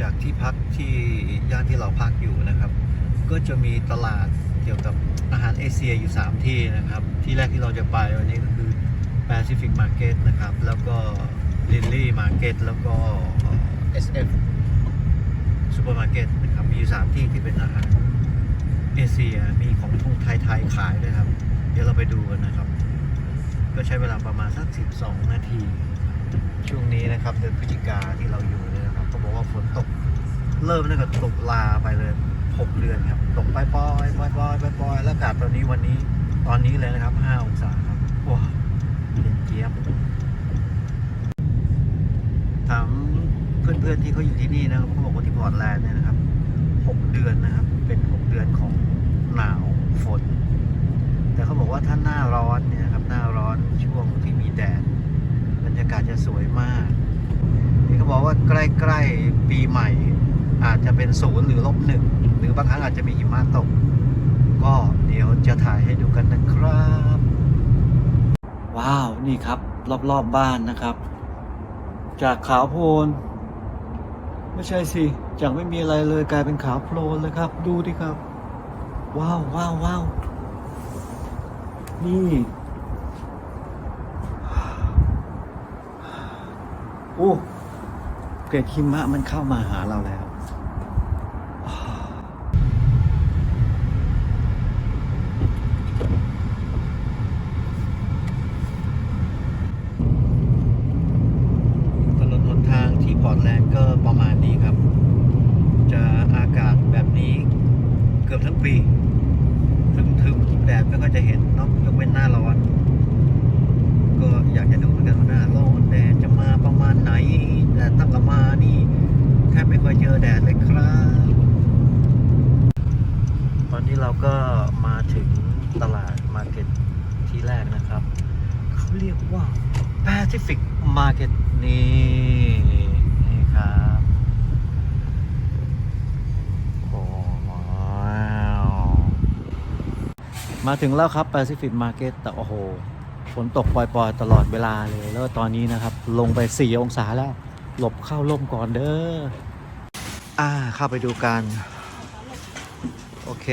จากที่พักที่ย่านที่เราพักอยู่นะครับ ก็จะมีตลาดเกี่ยวกับอาหารเอเชียอยู่ 3 ที่นะครับ ที่แรกที่เราจะไปวันนี้ก็คือ Pacific Market นะครับ แล้วก็ Lily Market แล้วก็ SF Supermarket นะครับ มีอยู่ 3 ที่ที่เป็นอาหารเอเชียมีของทุ่งไทยๆขายด้วยครับ เดี๋ยวเราไปดูกันนะครับ ก็ใช้เวลาประมาณสัก 12 นาที ช่วงนี้นะครับเดือนพฤศจิกาที่เราอยู่ ว่าฝนตก เริ่มตั้งแต่ตกลาไปเลย6เดือนครับ ตกปล่อยๆปล่อยๆปล่อยๆปล่อยแล้วอากาศตอนนี้วันนี้ตอนนี้เลยนะครับ5องศาครับว้าวเย็นเจี๊ยบถามเพื่อนๆที่เขาอยู่ที่นี่นะครับเขาบอกว่าที่พอร์ตแลนด์เนี่ยนะครับ6เดือนนะครับ เป็น6เดือนของหนาวฝน แต่เขาบอกว่าถ้าหน้าร้อนเนี่ยครับหน้าร้อนช่วงที่มีแดดบรรยากาศจะสวยมาก นี่เขาบอกว่าใกล้ๆปีใหม่ อาจจะเป็นศูนย์หรือลบหนึ่งหรือบางครั้งอาจจะมีหิมะตก ก็เดี๋ยวจะถ่ายให้ดูกันนะครับ ว้าวนี่ครับ รอบๆบบ้านนะครับ จากขาวโพลนไม่ใช่สิจากไม่มีอะไรเลยกลายเป็นขาวโพลนเลยครับ ดูดิครับ ว้าวว้าวว้าวนี่โอ้ เกล็ดหิมะมันเข้ามาหาเราแล้ว ถนนหนทางที่พอร์ตแลนด์ก็ประมาณนี้ครับ จะอากาศแบบนี้เกือบทั้งปี ถึงถึงแดดไม่ก็จะเห็นเนอกยกเว้นหน้าร้อน ก็อยากจะดูเหมือนกันว่าหน้าร้อนแดดจะมาประมาณไหน แต่ตั้งแต่มา นี่แทบไม่ค่อยเจอแดดเลยครับ ตอนนี้เราก็มาถึงตลาดมาร์เก็ตที่แรกนะครับ เขาเรียกว่า Pacific Market นี่นี่ครับโอ้ว้าวมาถึงแล้วครับ Pacific Market แต่โอ้โหฝนตกปล่อยๆ ตลอดเวลาเลย แล้วตอนนี้นะครับ ลงไป 4 องศาแล้ว หลบเข้าร่มก่อนเด้อ อ่า เข้าไปดูกัน โอเค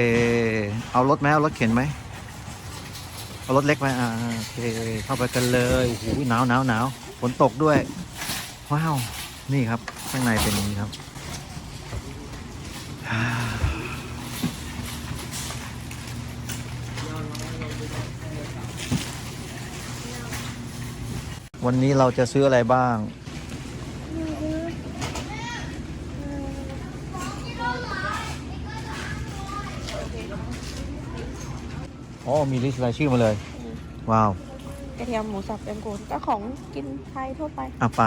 เอารถไหมเอารถเข็นไหม เอารถเล็กไหมอ่าโอเค เข้าไปกันเลย โอ้โห หนาวหนาวหนาวฝนตกด้วย ว้าว นี่ครับ ข้างในเป็นอย่างนี้ครับ วันนี้เราจะซื้ออะไรบ้าง อ๋อมีลิสต์รายชื่อมาเลย ว้าว กระเทียมหมูสับแกงโกนก็ของกินไทยทั่วไป อะไป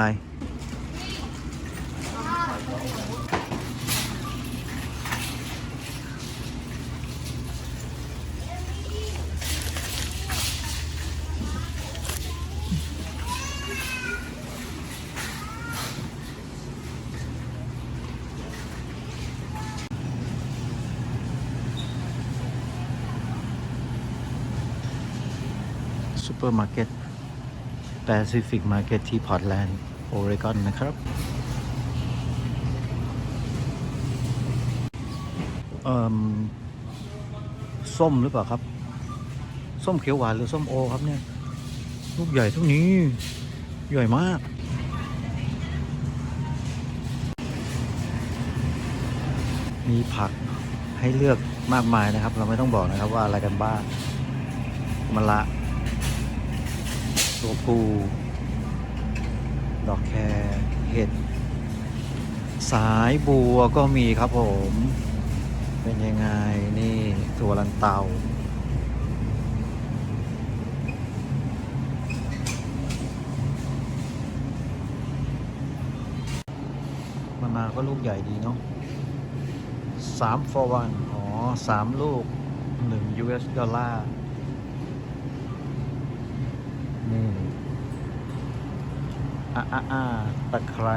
เปอร์มาร์เก็ต Pacific Market ที่พอร์ตแลนด์โอเรกอนนะครับเอ่มส้มหรือเปล่าครับ ส้มเขียวหวานหรือส้มโอครับเนี่ย ลูกใหญ่เท่านี้ ใหญ่มากมีผักให้เลือกมากมายนะครับ เราไม่ต้องบอกนะครับว่าอะไรกันบ้างมะละ ตัวปูดอกแครเห็ด สายบัวก็มีครับผม เป็นยังไง นี่ตัวลันเตา มันมาก็ลูกใหญ่ดีเนาะสาม for one อ๋อสามลูกหนึ่ง US ดอลลาร์ นี่ อ่าอ่าอ่าตะไคร้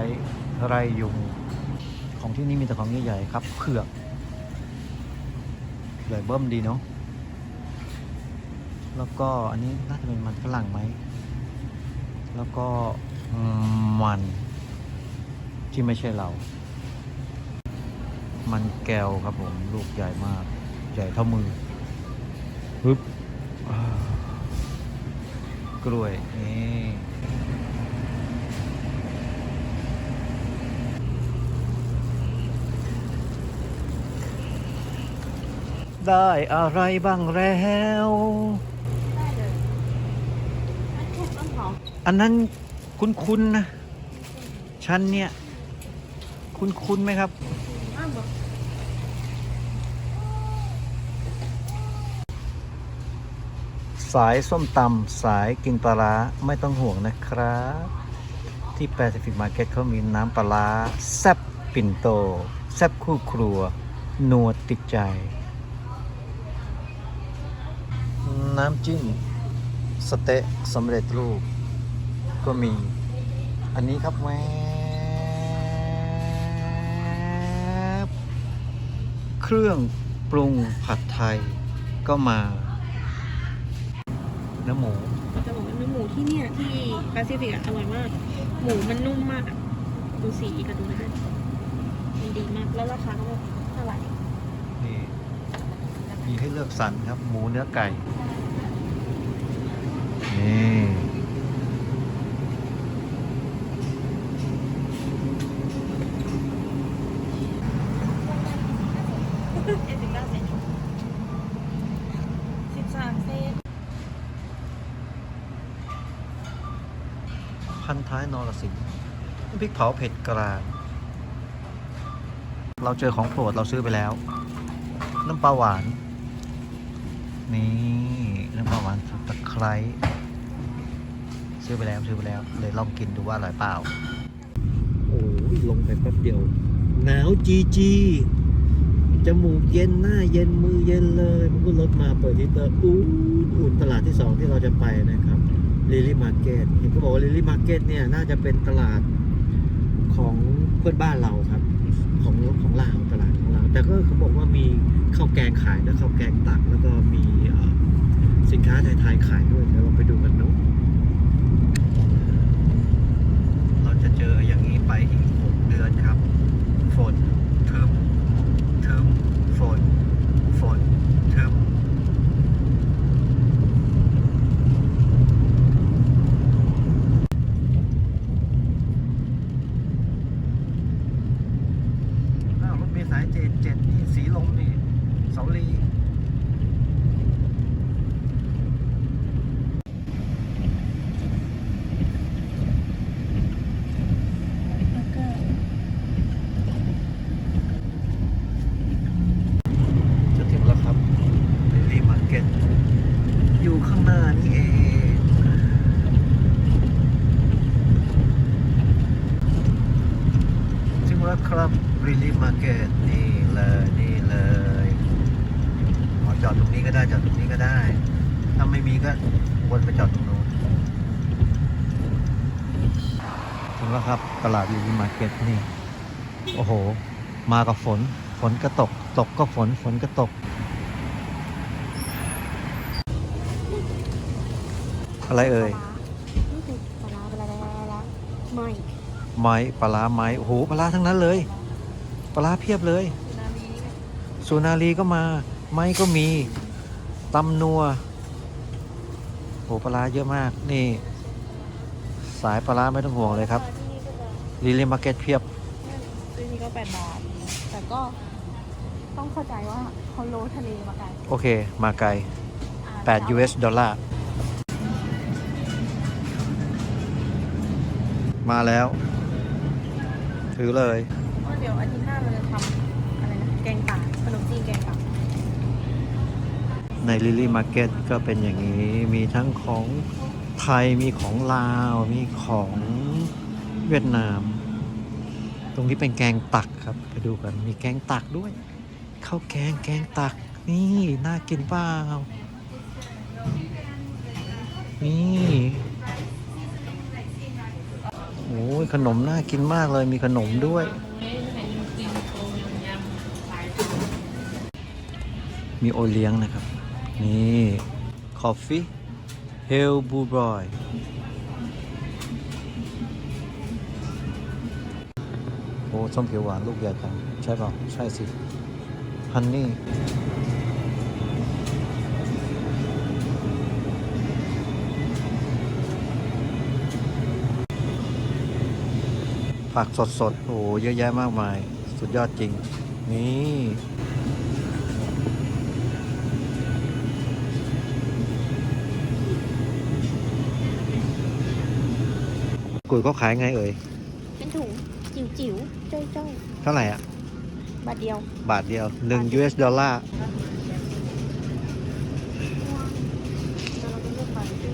ไรยุง ของที่นี่มีแต่ของใหญ่ๆครับเผือกใหญ่เบิ้มดีเนาะแล้วก็อันนี้น่าจะเป็นมันฝรั่งไหม แล้วก็มันที่ไม่ใช่เรา มันแก้วครับผม ลูกใหญ่มาก ใหญ่เท่ามือปึ๊บกล้วยนี่ ได้อะไรบ้างแล้ว ได้เลยอันแค่ต้นหอมอันนั้นคุ้นๆนะฉันเนี่ย คุ้นๆไหมครับ อ้าวบอกสายส้มตำสายกินปลาร้าไม่ต้องห่วงนะครับ ที่ Pacific Market เขามีน้ำปลาร้าแซบปิ่นโต แซบคู่ครัวนัวติดใจ น้ำจิ้มสเต๊ะสำเร็จรูป ก็มี อันนี้ครับแวบเครื่องปรุงผัดไทยก็มาเนื้อหมูจะบอกว่าเนื้อหมูที่เนี่ยที่แปซิฟิกอะอร่อยมาก หมูมันนุ่มมากอะดูสีกับดูนะมันดีมากแล้วราคาก็แบบเท่าไหร่นี่มีให้เลือกสรรครับ หมูเนื้อไก่ นี่เจ็ดสิบเก้าเซนสิบสามเซนพันท้ายนรสิงห์พริกเผาเผ็ดกลาง เราเจอของโปรดเราซื้อไปแล้ว น้ำปลาหวาน นี่ น้ำปลาหวานสุดตะไคร้ ซื้อไปแล้วซื้อไปแล้วเลยลองกินดูว่าอร่อยเปล่า โอ้ยลงไปแป๊บเดียว หนาวจีจีจมูกเย็นหน้าเย็นมือเย็นเลยมันก็รถมาเปิดฮีเตอร์อุ่นอุ่นตลาดที่สองที่เราจะไปนะครับลิลี่มาร์เก็ตเห็นเขาบอกว่าลิลี่มาร์เก็ตเนี่ยน่าจะเป็นตลาดของเพื่อนบ้านเราครับ ของของลาวตลาดของลาวแต่ก็เขาบอกว่ามีข้าวแกงขายด้วข้าวแกงตักแล้วก็มีสินค้าไทยๆขายด้วยเดี๋ยวเราไปดูกันเนาะเราจะเจออย่างนี้ ไปอีกหกเดือนครับ ฝนทึมทึมฝน ฝนทึมอ้าวรถเมล์สายเจ็ดเจ็ดนี่สีลมนี่เสาลีจะถึงแล้วครับลิลี่มาร์เก็ตอยู่ข้างหน้านี่เอง ถึงแล้วครับริลี่มาร์เก็ตนี่เลยนี่เลยอ๋อจอดตรงนี้ก็ได้จอดตรงนี้ก็ได้ ถ้าไม่มีก็วนไปจอดตรงนู้นถึงแล้วครับตลาดริลี่มาร์ เก็ตนี่ โอ้โห มากับฝน ฝนก็ตก ตกก็ฝน ฝนก็ตก อะไรเอ่ยปลาร้าปลาร้าปลาร้าไม่ไม้ปลาร้าไม้โอ้โหปลาร้าทั้งนั้นเลยปลาร้าเพียบเลยนาลีสุนารีก็มา ไม้ก็มีตำนัวโหปลาร้าเยอะมากนี่ สายปลาร้าไม่ต้องห่วงเลยครับ ลิลี่มาร์เก็ตเพียบซื้อนี่ก็แปดบาท แต่ก็ต้องเข้าใจว่าเขาโลทะเลมาไกลโอเค มาไกล อ่า8 US ดอลลาร์ มาแล้ว ถือเลย ก็เดี๋ยวอาทิตย์หน้าเราจะทำอะไรนะ แกงป่าขนมจีนแกงป่าในลิลี่มาร์เก็ตก็เป็นอย่างนี้ มีทั้งของไทย มีของลาว มีของ เวียดนาม ตรงนี้เป็นแกงตักครับไปดูกันมีแกงตักด้วยข้าวแกงแกงตักนี่น่ากินเปล่านี่โอ้ยขนมน่ากินมากเลยมีขนมด้วย มีโอเลี้ยงนะครับ นี่ คอฟฟี่เฮลบูบอย ส้มเขียวหวานลูกใหญ่จังใช่เปล่าใช่สิ ฮันนี่ ผักสดสดๆโอ้เยอะแยะมากมาย สุดยอดจริง นี่กุยเขาขายไงเอ่ย เป็นถุง จิ๋วจิ๋วๆจ้อยจ้อยเท่าไหร่อะๆบาทเดียว บาทเดียว1 US ดอลลาร์แล้วเราก็เลือกไปที่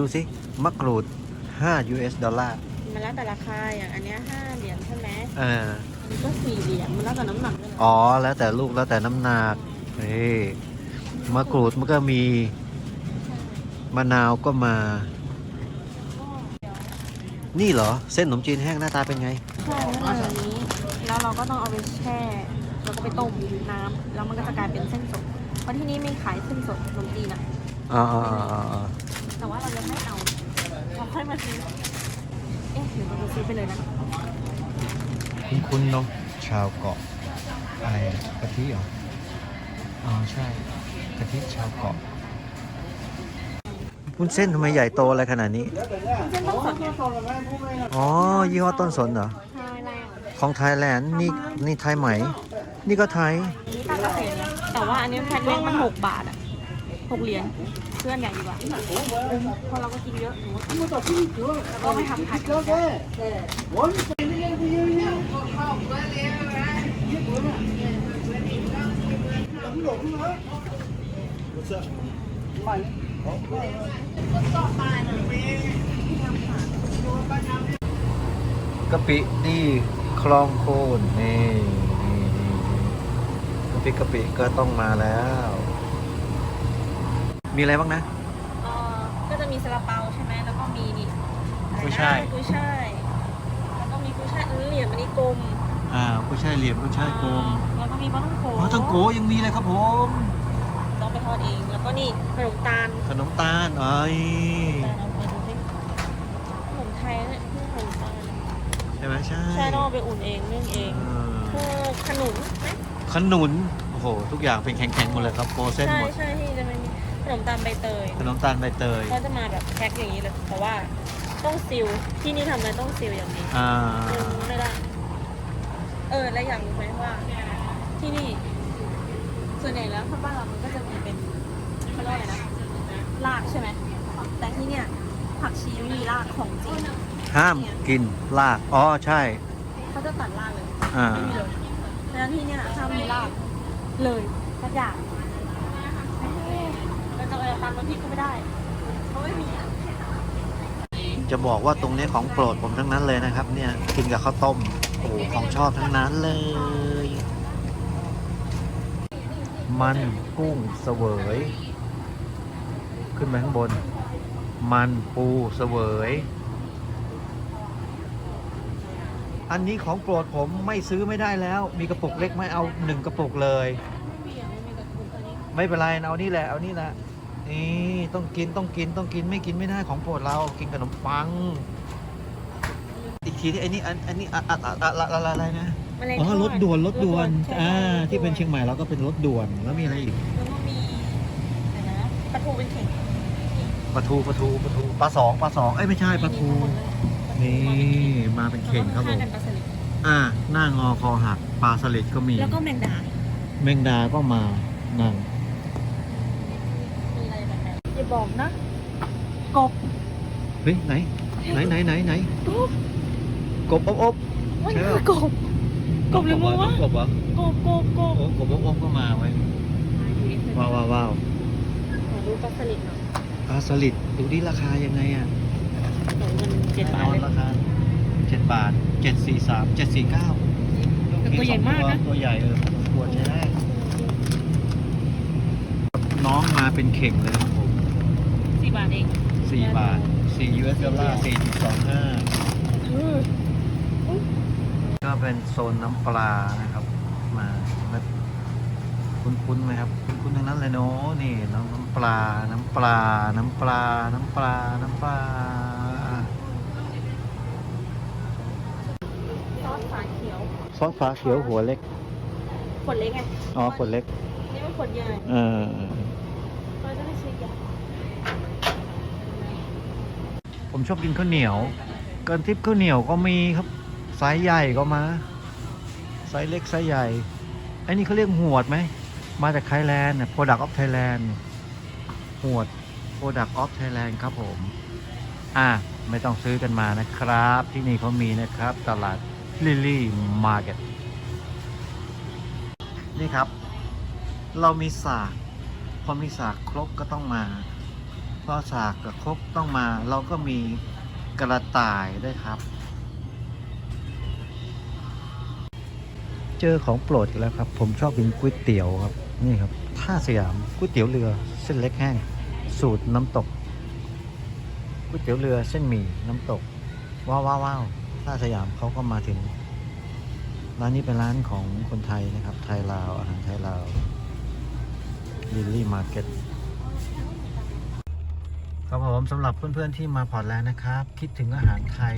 ดูสิมะกรูด 5 US ดอลลาร์มันแล้วแต่ราคาอย่างอันเนี้ยห้าเหรียญใช่ไหมอ่าอันนี้ก็สี่เหรียญมันแล้วแต่น้ำหนักด้วยนะอ๋อ แล้วแต่ลูกแล้วแต่น้ำหนักนี่มะกรูดมันก็มีมะนาวก็มา นี่เหรอ เส้นขนมจีนแห้งหน้าตาเป็นไง ใช่ไม่นานนี้ แล้วเราก็ต้องเอาไปแช่ แล้วก็ไปต้มน้ำแล้วมันก็จะกลายเป็นเส้นสด เพราะที่นี่มีขายเส้นสดขนมจีนอะอ่าอ่าอ่าอ่าแต่ว่าเรายังไม่เอาเราค่อยมาซื้อ เอ๊ะหรือเราจะซื้อไปเลยนะ คุ้นคุ้นๆเนาะชาวเกาะอะไรอะกะทิเหรออ๋อใช่กะทิชาวเกาะ วุ้นเส้นทำไมใหญ่โตอะไรขนาดนี้เส้นต้องสดไงอ๋อ ยี่ห้อต้นสนเหรอใช่แล้วของไทยแลนด์นี่นี่ไทยไหม นี่ก็ไทยอันนี้ตังเกษตรนะแต่ว่าอันนี้แพ็คเล็กมันหกบาทอะหกเหรียญเพื่อนใหญ่ดีกว่าเพราะเราก็กินเยอะหนูแล้วก็ไม่ทำผัด กะปินี่คลองโคนนี่นี่นี่กะปิกะปิก็ต้องมาแล้ว มีอะไรบ้างนะ เอ่อก็จะมีซาลาเปาใช่ไหมแล้วก็มีนี่กุ้ยช่าย กุ้ยช่ายแล้วก็มีกุ้ยช่ายอันนี้เหลี่ยมอันนี้กลมอ่าผู้ชายเหลี่ยมผู้ชายกลมแล้วก็มีปลาท่องโกอ๋อทังโกยังมีเลยครับผมต้องไปทอด เอง แล้วก็นี่ขนมตาลขนมตาลเอ้ยแต่เราไปดูสิขนมไทยเนี่ยขนมตาลใช่ไหมใช่ใช่ต้องเอาไปอุ่นเองนึ่งเองอ่าพวกขนุนไหมขนุนโอ้โหทุกอย่างเป็นแข็งๆหมดเลยครับโปรเส้นใช่หมดใช่ที่จะเป็นขนมตาลใบเตยขนมตาลใบเตยเขาจะมาแบบแพ็คอย่างนี้เลยเพราะว่าต้องซิลที่นี่ทำอะไรต้องซิลอย่างนี้อ่าซิลไม่ได้เออและอย่างรู้ไหมว่าที่นี่ ส่วนใหญ่แล้วถ้าบ้านเรามันก็จะมีเป็นเขาเรียกอะไรนะรากใช่ไหมแต่ที่เนี่ยผักชีไม่มีรากของจริงห้ามกินลาก อ๋อ ใช่ เขาจะตัดรากเลยอ่า ไม่มีเลยดังนั้นที่เนี่ยห้ามมีรากเลยสักอย่างเราจะเอาตามน้ำพริกก็ไม่ได้เพราะไม่มีอะจะบอกว่าตรงนี้ของโปรดผมทั้งนั้นเลยนะครับ เนี่ย กินกับข้าวต้ม โอ้โหของชอบทั้งนั้นเลย มันกุ้งเสวย ขึ้นไปข้างบน มันปูเสวย อันนี้ของโปรดผมไม่ซื้อไม่ได้แล้ว มีกระปุกเล็กไหม่เอาหนึ่งกระปุกเลย ไม่เป็นไรเอานี่แหละเอานี่แหละนี่ต้องกินต้องกินต้องกินไม่กินไม่ได้ของโปรดเรากินขนมปัง อีกทีที่ไอ้นี่อันอันนี้อะอะอะอะอะอะไรนะ แมลงอ๋อทดรถด่วนรถด่วนใช่อ่ารถด่วนที่เป็นเชียงใหม่เราก็เป็นรถด่วนแล้วมีอะไรอีกแล้วก็มีเดี๋ยวนะปลาทูเป็นเข่งปลาทูปลาทูปลาทูปลาสองปลาสองเอ้ยไม่ใช่ปลาทูนี่มาเป็นเข่งครับผมแล้วก็ข้างๆกันปลาสลิดอ่าหน้างอคอหักปลาสลิดก็มีแล้วก็แมงดา แมงดาก็มานั่นมีอะไรแบบนั้นอย่าบอกนะ กบเฮ้ยไหนไหนไหนไหนไหนกบกบอบอบมันใช่คืปะอกบ กบหรือมัววะกบเหรอกบกบกบโอ้กบอบอบก็มาไว้ว้าวว้าวว้าวขอดูปลาสลิดหน่อยปลาสลิดดูดิราคายังไงอะโอ้มันเจ็ดบาทเอาเลยราคาเจ็ดบาทเจ็ดสี่สามเจ็ดสี่เก้าแต่ตัวใหญ่มากนะตัวใหญ่เออควรใช้ได้น้องมาเป็นเข่งเลยครับผมสี่บาทเองสี่บาทสี่ US ดอลลาร์สี่จุดสองห้าอืม ก็เป็นโซนน้ำปลานะครับ มาแบบคุ้นๆไหมครับ คุ้นๆทั้งนั้นเลยเนาะนี่น้ำน้ำปลา น้ำปลา น้ำปลา น้ำปลา น้ำปลาซอสฝาเขียวซอสฟ้าเขียวหัวเล็กขวดเล็กไงอ๋อขวดเล็กนี่มันขวดใหญ่เออเราจะไม่ใช่ใหญ่ผมชอบกินข้าวเหนียวเกินทิปข้าวเหนียวก็มีครับ ไซส์ใหญ่ก็มา ไซส์เล็กไซส์ใหญ่ไอ้นี่เขาเรียกหวดไหม มาจากไทยแลนด์ Product of Thailand หวด Product of Thailand ครับผม อะ ไม่ต้องซื้อกันมานะครับ ที่นี่เขามีนะครับ ตลาด Lily Market นี่ครับ เรามีสากพอมีสากครบก็ต้องมาพอสากกับครบต้องมา เราก็มีกระต่ายด้วยครับ เจอของโปรดอีกแล้วครับ ผมชอบกินก๋วยเตี๋ยวครับนี่ครับท่าสยามก๋วยเตี๋ยวเรือเส้นเล็กแห้ง สูตรน้ำตกก๋วยเตี๋ยวเรือเส้นหมี่น้ำตก ว้าวว้าววาวท่าสยามเขาก็มาถึง ร้านนี้เป็นร้านของคนไทยนะครับ ไทยลาวอาหารไทยลาวลิลลี่มาร์เก็ตครับผมสำหรับเพื่อนๆที่มาพอร์ตแลนด์นะครับ คิดถึงอาหารไทย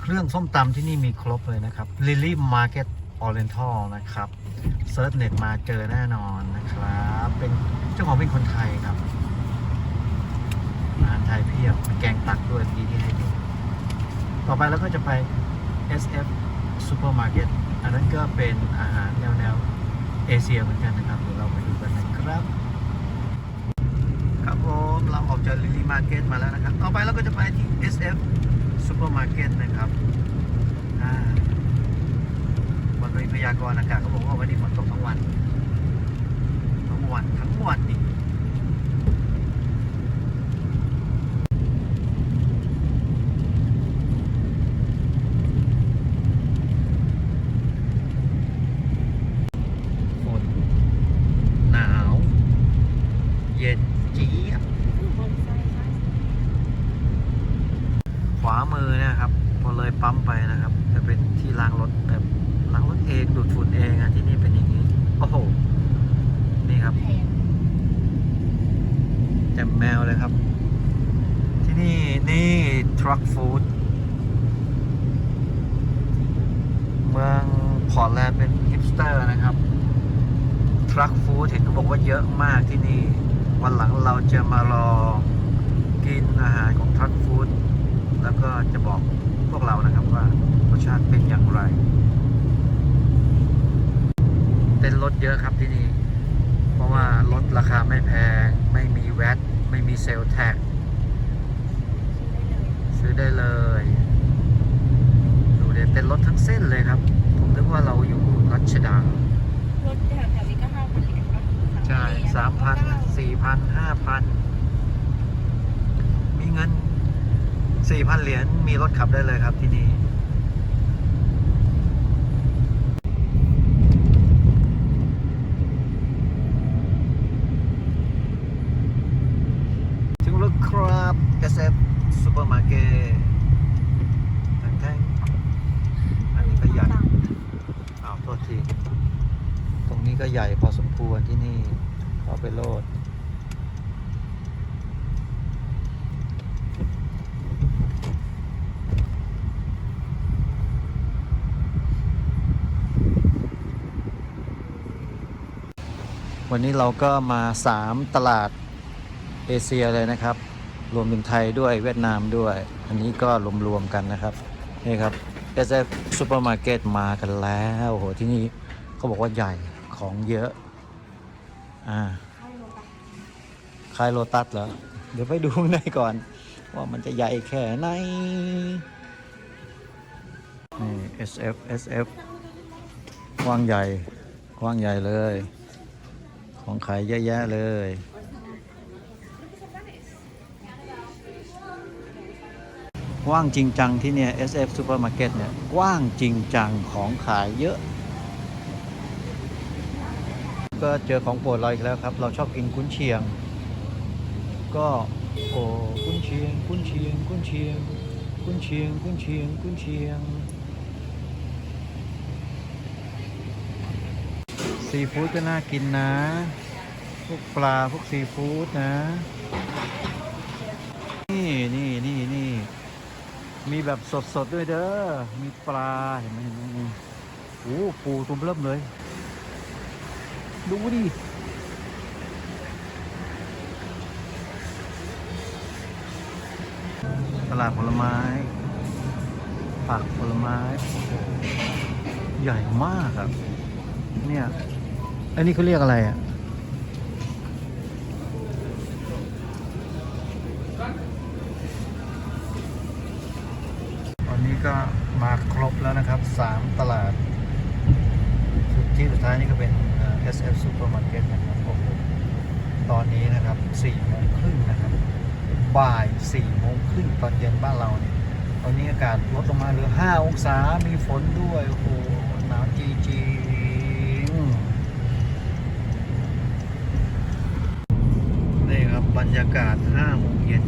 เครื่องส้มตำที่นี่มีครบเลยนะครับ Lily Market Oriental นะครับเซิร์ชเน็ตมาเจอแน่นอนนะครับ เป็นเจ้าของเป็นคนไทยครับอาหารไทยเพียบแกงตักด้วยทีที่ให้ดูต่อไปเราก็จะไป SF Supermarket อันนั้นก็เป็นอาหารแนวๆเอเชียเหมือนกันนะครับเดี๋ยวเราไปดูกันนะครับ ครับผมเราออกจากลิลลี่มาร์เก็ตมาแล้วนะครับ ต่อไปเราก็จะไปที่ SF Supermarket นะครับอ่าวันนี้พยากรณ์อากาศเขาบอกว่าวันนี้ฝนตกทั้งวันทั้งวันทั้งวันนี่ฝนหนาว เย็นจี๊ด ขวามือเนะครับ พอเลยปั๊มไปนะครับ จะเป็นที่ล้างรถแบบล้างรถเองดูดฝุ่นเองอะที่นี่เป็นอย่างนี้ โอ้โห นี่ครับแจ่มแมวเลยครับ ที่นี่นี่ ทรัคฟู้ดเมืองพอร์ตแลนด์เป็นฮิปสเตอร์นะครับทรัคฟู้ดเห็นเขาบอกว่าเยอะมากที่นี่ วันหลังเราจะมารอกินอาหารของทรัคฟู้ดแล้วก็จะบอกพวกเรานะครับว่ารสชาติเป็นอย่างไรเต้นรถเยอะครับที่นี่ เพราะว่ารถราคาไม่แพง ไม่มีแวตไม่มีเซลแท็ก ได้เลย ดูเด็เต้นรถทั้งเส้นเลยครับ ผมนึกว่าเราอยู่รัชดา รถแถวๆนี้ก็ห้าพันเหรียญปะใช่สามพันสี่พันห้าพันมีเงินสี่พันเหรียญมีรถขับได้เลยครับที่นี่ถึงแล้วครับ SF Supermarket แท่งๆอันนี้ก็ใหญ่อ้าวโทษที ตรงนี้ก็ใหญ่พอสมควรที่นี่เขาไปโลดวันนี้เราก็มา 3 ตลาดเอเชียเลยนะครับ รวมถึงไทยด้วยเวียดนามด้วย อันนี้ก็รวมๆกันนะครับ นี่ครับ SF Supermarket มากันแล้วโหที่นี่เขาบอกว่าใหญ่ของเยอะ อ่าคายโลตัสเหรอ เดี๋ยวไปดูข้างในก่อน ว่ามันจะใหญ่แค่ไหน นี่ SF SF กว้างใหญ่กว้างใหญ่เลย ของขายเยอะแยะเลย กว้างจริงจังที่เนี่ย SF Supermarket เนี่ย กว้างจริงจังของขายเยอะ ก็เจอของโปรดเราอีกแล้วครับ เราชอบกินกุ้นเชียง ก็โอ้กุ้นเชียงกุ้นเชียงกุ้นเชียงกุ้นเชียงกุ้นเชียงกุ้นเชียงซีฟู้ดก็น่ากินนะ พวกปลาพวกซีฟู้ดนะ นี่นี่นี่นี่ มีแบบสดๆด้วยเด้อ มีปลาเห็นไหมเห็นไหมนี่โอ้ปูตัวเริ่มเลย ดูดิตลาดผลไม้ ผักผลไม้ ใหญ่มากครับ เนี่ย อันนี้เขาเรียกอะไรอะ ตอนนี้ ก็มาครบแล้วนะครับ 3 ตลาด สุดที่สุดท้ายนี่ก็เป็นเอ่อ SF Supermarket นะครับโอ้โหตอนนี้นะครับ4โมงครึ่งนะครับบ่าย4โมงครึ่งตอนเย็นบ้านเราเนี่ยตอนนี้อากาศลดลงมาเหลือ 5 องศา มีฝนด้วย โอ้โห หนาวจริงๆนี่ครับบรรยากาศ5โมงเย็น